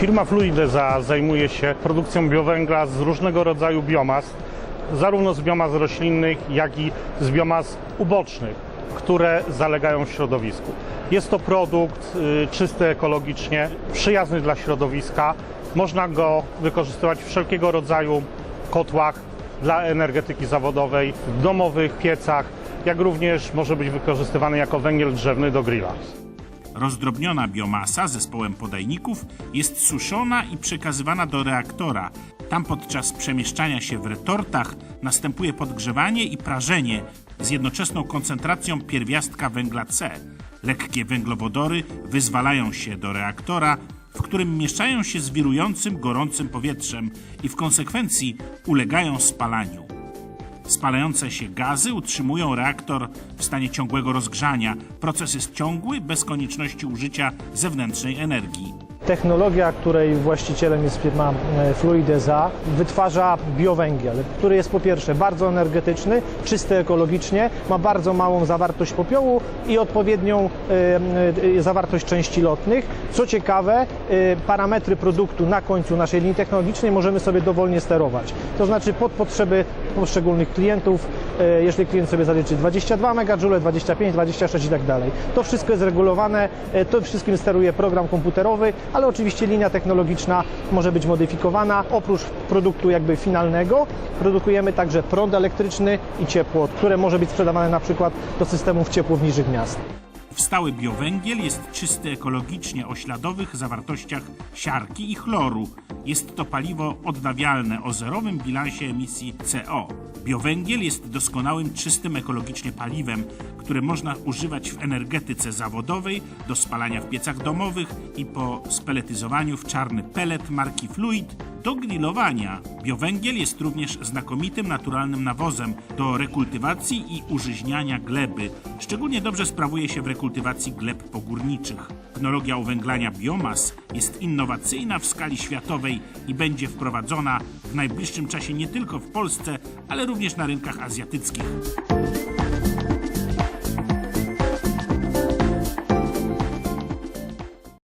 Firma Fluideza zajmuje się produkcją biowęgla z różnego rodzaju biomas, zarówno z biomas roślinnych, jak i z biomas ubocznych, które zalegają w środowisku. Jest to produkt y, czysty ekologicznie, przyjazny dla środowiska. Można go wykorzystywać w wszelkiego rodzaju kotłach dla energetyki zawodowej, w domowych piecach, jak również może być wykorzystywany jako węgiel drzewny do grilla. Rozdrobniona biomasa zespołem podajników jest suszona i przekazywana do reaktora. Tam podczas przemieszczania się w retortach następuje podgrzewanie i prażenie z jednoczesną koncentracją pierwiastka węgla C. Lekkie węglowodory wyzwalają się do reaktora, w którym mieszają się z wirującym, gorącym powietrzem i w konsekwencji ulegają spalaniu. Spalające się gazy utrzymują reaktor w stanie ciągłego rozgrzania. Proces jest ciągły, bez konieczności użycia zewnętrznej energii. Technologia, której właścicielem jest firma e, Fluideza, wytwarza biowęgiel, który jest po pierwsze bardzo energetyczny, czysty ekologicznie, ma bardzo małą zawartość popiołu i odpowiednią e, e, zawartość części lotnych. Co ciekawe, parametry produktu na końcu naszej linii technologicznej możemy sobie dowolnie sterować. To znaczy pod potrzeby poszczególnych klientów, jeżeli klient sobie zaliczy 22 MJ, 25, 26 i tak dalej. To wszystko jest regulowane, e, to wszystkim steruje program komputerowy, ale oczywiście linia technologiczna może być modyfikowana. Oprócz produktu jakby finalnego produkujemy także prąd elektryczny i ciepło, które może być sprzedawane na przykład do systemów ciepłowniczych miast. Wstały biowęgiel jest czysty ekologicznie o śladowych zawartościach siarki i chloru. Jest to paliwo odnawialne o zerowym bilansie emisji CO. Biowęgiel jest doskonałym, czystym ekologicznie paliwem, które można używać w energetyce zawodowej, do spalania w piecach domowych i po speletyzowaniu w czarny pelet marki Fluid do grillowania. Biowęgiel jest również znakomitym naturalnym nawozem do rekultywacji i użyźniania gleby. Szczególnie dobrze sprawuje się w rekultywacji gleb pogórniczych. Technologia uwęglania biomas jest innowacyjna w skali światowej i będzie wprowadzona w najbliższym czasie nie tylko w Polsce, ale również na rynkach azjatyckich.